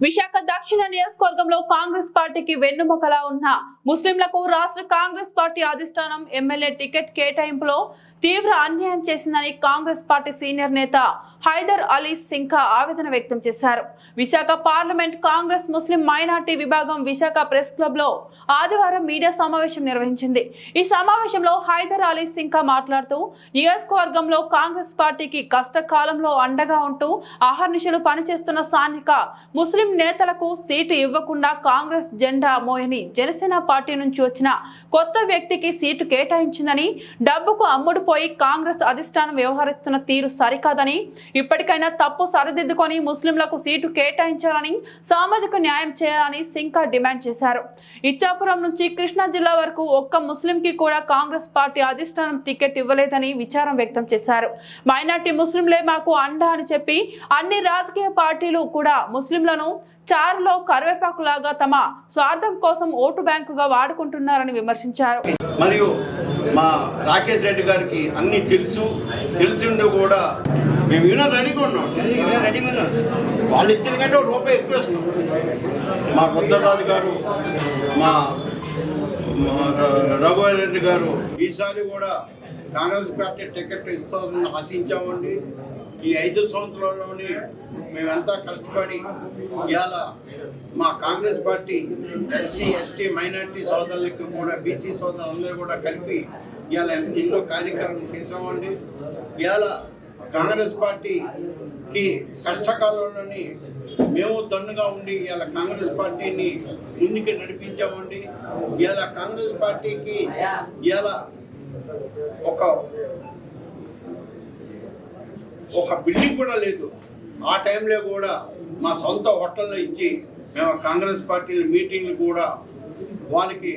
విశాఖ దక్షిణ నియోజకవర్గంలో కాంగ్రెస్ పార్టీకి వెన్నుముకలా ఉన్న ముస్లింలకు రాష్ట్ర కాంగ్రెస్ పార్టీ అధిష్టానం ఎమ్మెల్యే టికెట్ కేటాయింపులో తీవ్ర అన్యాయం చేసిందని కాంగ్రెస్ పార్టీ సీనియర్ నేత హైదర్ అలీ సింకా ఆవేదన వ్యక్తం చేశారు. Visakha parliament Congress Muslim minority విభాగం విశాఖ ప్రెస్ క్లబ్లో ఆదివారం మీడియా సమావేశం నిర్వహించింది. ఈ సమావేశంలో హైదర్ అలీ సింకా మాట్లాడుతూ నియోజకవర్గంలో కాంగ్రెస్ పార్టీకి కష్టకాలంలో అండగా ఉంటూ ఆహర్నిశలు పనిచేస్తున్న స్థానిక ముస్లిం నేతలకు సీటు ఇవ్వకుండా కాంగ్రెస్ జెండా మోయని జనసేన పార్టీ నుంచి వచ్చిన కొత్త వ్యక్తికి సీటు కేటాయించిందని డబ్బుకు అమ్ముడు పోయి కాంగ్రెస్ అధిష్టానం వ్యవహరిస్తున్న తీరు సరికాదని ఇప్పటికైనా తప్పు సరిదిద్దుకొని ముస్లింలకు సీటు కేటాయించాలని సామాజిక న్యాయం చేయాలని సింకా డిమాండ్ చేశారు. ఇచ్చాపురం నుంచి కృష్ణా జిల్లా వరకు ఒక్క ముస్లింకి కూడా కాంగ్రెస్ పార్టీ అధిష్టానం టికెట్ ఇవ్వలేదని విచారం వ్యక్తం చేశారు. మైనార్టీ ముస్లింలే మాకు అండ అని చెప్పి అన్ని రాజకీయ పార్టీలు కూడా ముస్లింలను చారులో కరివేపాకులాగా తమ స్వార్థం కోసం ఓటు బ్యాంకుగా వాడుకుంటున్నారని విమర్శించారు. మరియు మా రాకేష్ రెడ్డి గారికి అన్నీ తెలుసు తెలిసిండు కూడా. మేము ఈయన రెడీగా ఉన్నాం. వాళ్ళు ఇచ్చిన కంటే ఒక రూపాయి ఎక్కువ ఇస్తాం. మా బుద్ధరాజు గారు మా మా ర- రఘువీర్ రెడ్డి గారు ఈసారి కూడా కాంగ్రెస్ పార్టీ టికెట్ ఇస్తారని ఆశించామండి. ఈ ఐదు సంవత్సరాల్లోని మేమంతా కష్టపడి ఇవాళ మా Congress party SC ST minority సోదరులకి కూడా బీసీ సోదరులందరూ కూడా కలిపి ఇవాళ ఎన్నో కార్యక్రమం చేసామండి ఇవాళ కాంగ్రెస్ పార్టీకి కష్టకాలంలోని మేము తన్నుగా ఉండి ఇవాళ కాంగ్రెస్ పార్టీని ముందుకు నడిపించామండి. ఇవాళ కాంగ్రెస్ పార్టీకి ఇవాళ ఒక ఒక బిల్డింగ్ కూడా లేదు. ఆ టైంలో కూడా మా సొంత హోటల్లో ఇచ్చి మేము కాంగ్రెస్ పార్టీ మీటింగ్లు కూడా వాళ్ళకి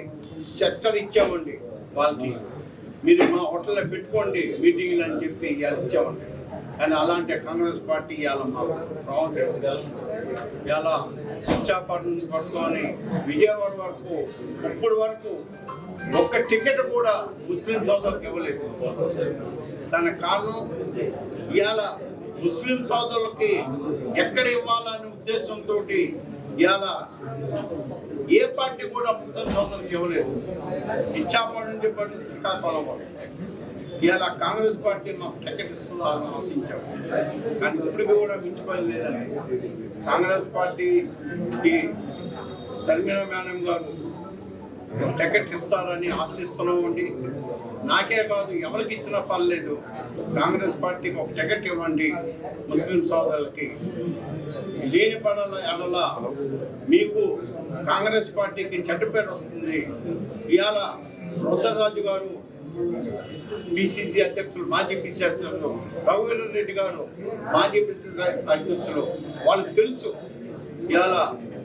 చర్చలు ఇచ్చామండి. వాళ్ళకి మీరు మా హోటల్లో పెట్టుకోండి మీటింగ్లు అని చెప్పి ఇవాళ ఇచ్చామండి. కానీ అలాంటి కాంగ్రెస్ పార్టీ ఇవాళ మా ప్రభావం చేసింది ఇవాళ ఇచ్చాపట్నం నుంచి పట్టుకొని విజయవాడ వరకు ఇప్పటి వరకు ఒక్క టికెట్ కూడా ముస్లిం సోదరులకు ఇవ్వలేదు. దానికి కారణం ఇవాళ ముస్లిం సోదరులకి ఎక్కడ ఇవ్వాలనే ఉద్దేశంతో ఇవాళ ఏ పార్టీ కూడా ముస్లిం సోదరులకు ఇవ్వలేదు. ఇచ్చాపడి నుంచి పడి శ్రీకాకుళం ఇవాళ కాంగ్రెస్ పార్టీ మాకు టికెట్ ఇస్తుందా అని ఆశించాం కానీ ఇప్పటికీ కూడా మించిపోయింది. లేదని కాంగ్రెస్ పార్టీకి శర్మిల మేడం గారు టికెట్ ఇస్తారని ఆశిస్తున్నామండి నాకే కాదు ఎవరికి ఇచ్చినా పర్లేదు. కాంగ్రెస్ పార్టీకి ఒక టికెట్ ఇవ్వండి ముస్లిం సోదరులకి. లేని పడల ఎడల మీకు కాంగ్రెస్ పార్టీకి చెడ్డ పేరు వస్తుంది. ఇవాళ రుద్రరాజు గారు పిసిసి అధ్యక్షులు మాజీ పిసిసి అధ్యక్షులు రఘువీర రెడ్డి గారు మాజీ పిసిసి అధ్యక్షులు వాళ్ళకి తెలుసు ఇవాళ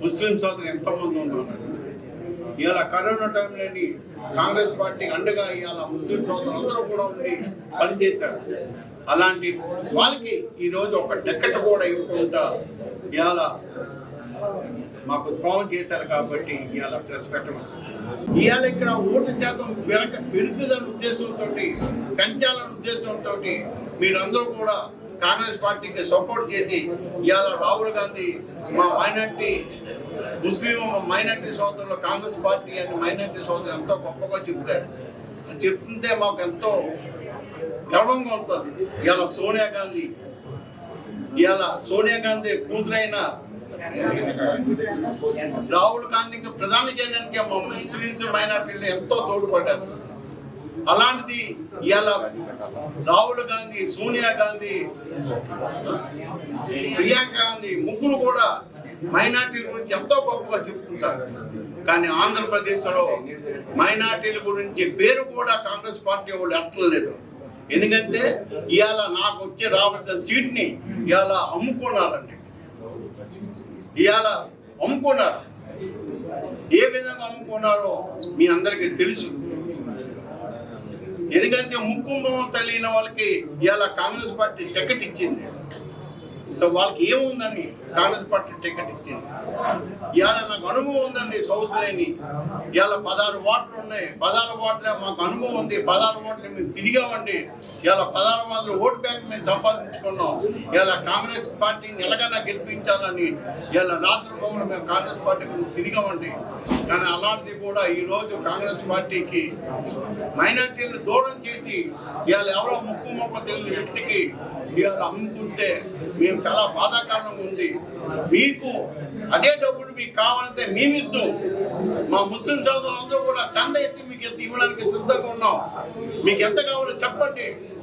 ముస్లిం సోదరులు ఎంతమంది ఉన్నారు. ఇవాళ కరోనా టైంలోని కాంగ్రెస్ పార్టీ అండగా ఇవాళ ముస్లిం సోదరులు అందరూ కూడా ఉండి పనిచేశారు. అలాంటి వాళ్ళకి ఈరోజు ఒక టికెట్ కూడా ఇవ్వకుండా ఇవాళ మాకు ద్రోహం చేశారు కాబట్టి ఇవాళ ప్రెస్ పెట్టవచ్చు ఇవాళ ఇక్కడ ఓటు శాతం పెరగ పెరుగుతుందన్న ఉద్దేశంతో పెంచాలనే ఉద్దేశంతో మీరందరూ కూడా కాంగ్రెస్ పార్టీకి సపోర్ట్ చేసి ఇవాళ రాహుల్ గాంధీ మా మైనార్టీ ముస్లిం మైనార్టీ సోదరులు కాంగ్రెస్ పార్టీ అని మైనార్టీ సోదరులు ఎంతో గొప్పగా చెప్తారు. అది చెప్తుంటే మాకు ఎంతో గర్వంగా ఉంటుంది. ఇవాళ సోనియా గాంధీ ఇవాళ సోనియా గాంధీ కూతురైన రాహుల్ గాంధీకి ప్రధాని చేయడానికి మా ముస్లిమ్స్ మైనార్టీలు ఎంతో తోడ్పడ్డారు. అలాంటిది ఇవాళ రాహుల్ గాంధీ సోనియా గాంధీ ప్రియాంక గాంధీ ముగ్గురు కూడా మైనార్టీల గురించి ఎంతో గొప్పగా చెప్తుంటారు కానీ ఆంధ్రప్రదేశ్లో మైనార్టీల గురించి పేరు కూడా కాంగ్రెస్ పార్టీ వాళ్ళు ఎట్టలేదు ఎందుకంటే ఇవాళ నాకు వచ్చి రావాల్సిన సీట్ని ఇవాళ అమ్ముకున్నారండి. ఇవాళ అమ్ముకున్నారు. ఏ విధంగా అమ్ముకున్నారో మీ అందరికీ తెలుసు. ఎందుకంటే ముక్కుంభం తల్లిన వాళ్ళకి ఇవాళ కాంగ్రెస్ పార్టీ టికెట్ ఇచ్చింది. సో వాళ్ళకి ఏముందని కాంగ్రెస్ పార్టీ టికెట్ ఇచ్చింది. ఇవాళ నాకు అనుభవం ఉందండి సౌత్ లేని ఇవాళ పదహారు వార్డులు ఉన్నాయి. పదహారు వార్డులే మాకు అనుభవం ఉంది. పదహారు వార్డులు మేము తిరిగామండి. ఇవాళ పదహారు వార్డులు ఓటు బ్యాంక్ మేము సంపాదించుకున్నాం. ఇవాళ కాంగ్రెస్ పార్టీని ఎలాగైనా గెలిపించాలని ఇవాళ రాత్రి పౌరులు మేము కాంగ్రెస్ పార్టీ తిరిగామండి. కానీ అలాంటిది కూడా ఈరోజు కాంగ్రెస్ పార్టీకి మైనార్టీలను దూరం చేసి ఇవాళ ఎవరో ముక్కు మొక్క తెలియని వ్యక్తికి ఇవాళ అమ్ముకుంటే మేము చాలా బాధాకరంగా ఉంది. మీకు అదే డబ్బులు మీకు కావాలంటే మేమిద్దు మా ముస్లిం సోదరులందరూ కూడా చంద ఎత్తి మీకు ఎత్తి ఇవ్వడానికి సిద్ధంగా ఉన్నాం. మీకు ఎంత కావాలో చెప్పండి.